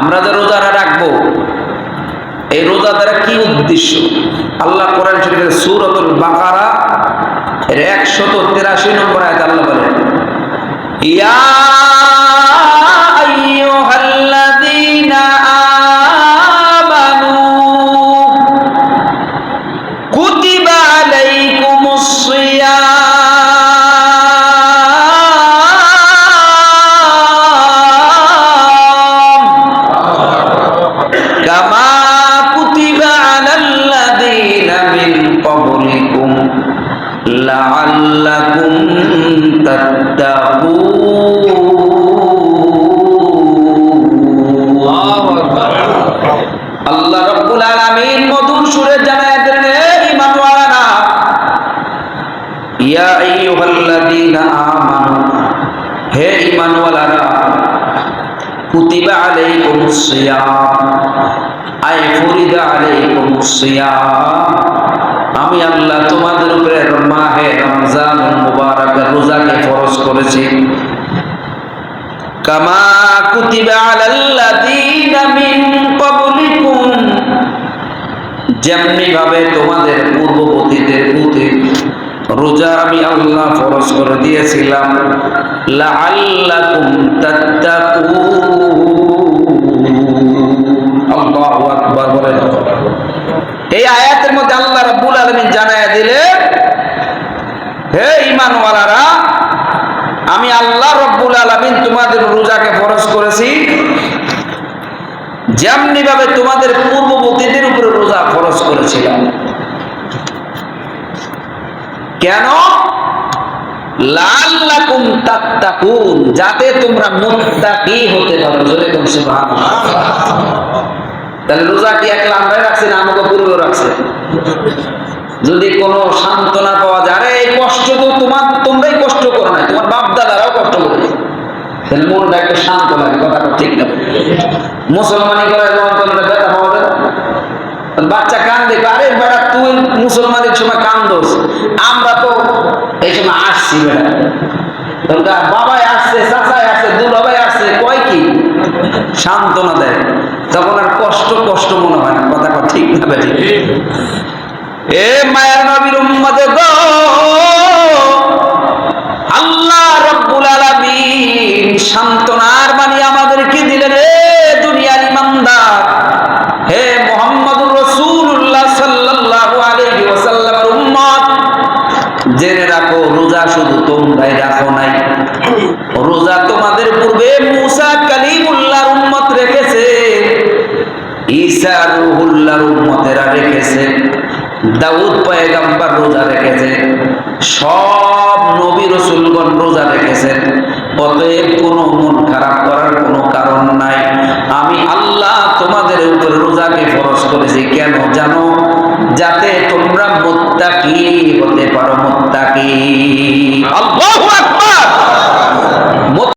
আমরা যে রোজারা রাখব, এই রোজা দ্বারা কি উদ্দেশ্য? আল্লাহ কোরআন শরীফের সুরতুল বাকারা একশত তেরাশি নম্বর আয়াত আল্লাহ বলেন, ইয়া قبلكم لعلكم تتقون আল্লাহ রব্বুল আলামিন মধুর সুরে জানায় দিলেন হে ঈমানওয়ালারা ইয়া আইয়ুহাল্লাযীনা আমানু হে ঈমানওয়ালারা কুতিবা আলাইকুমুস সিয়াম আই ফরিদা আলাইকুমুস সিয়াম আমি আল্লাহ তোমাদের উপরে মাহে রমজান মুবারক রোজাকে ফরজ করেছি। কামা কুতিবা আলাল্লাযীনা মিন ক্বাবলিকুম। যেমনি ভাবে তোমাদের পূর্ববর্তীদের প্রতি রোজা আমি আল্লাহ ফরজ করে দিয়েছিলাম। লাআল্লাকুম তাত্তাকুন। হে ঈমানওয়ালারা, আমি আল্লাহ রব্বুল আলামিন তোমাদের রোজাকে ফরজ করেছি। যেমনি ভাবে তোমাদের পূর্ববর্তীদের উপরে রোজা ফরজ করেছিলাম। কেন? যাতে তোমরা মুত্তাকি হতে পারো। কোন তাহলে রোজা কি একলা আমরাই রাখছি না আমাকে পূর্বেও রাখছে? যদি কোনো তাহলে মনটা একটু শান্ত লাগে ঠিক না। মুসলমানি করে ব্যথা বাচ্চা কান্দে আরে বেড়া, তুই মুসলমানের সময় কান্দোস। আমরা তো এই সময় আসছি বেড়া। বাবাই আসছে, চাচাই আসছে আসছে, কয় কি? সান্ত্বনা দেয়। তখন আর কষ্ট কষ্ট মনে হয় না, কথা ঠিক না বেঠিক এ মায়ের নবীর উম্মতে গো সান্ত্বনার বাণী আমাদেরকে দিলেন? রে দুনিয়ার ইমানদার। হে মোহাম্মদুর রাসূলুল্লাহ সাল্লাল্লাহু আলাইহি ওয়াসাল্লামের উম্মত। জেনে রাখো, রোজা শুধু তোমরাই রাখো নাই। রোজা তোমাদের পূর্বে মুসা কালিমুল্লাহর উম্মত রেখেছে। ঈসা রুহুল্লাহর উম্মতেরা রেখেছে। দাউদ পয়গাম্বার রোজা রেখেছে। সব নবী রসুলগণ রোজা রেখেছেন। অতএব কোন মন খারাপ করার কোনো কারণ নাই। আমি আল্লাহ তোমাদের উপরে রোজাকে ফরজ করেছি। কেন জানো? যাতে তোমরা মোত্তাকি হতে পারো, মোত্তাকি।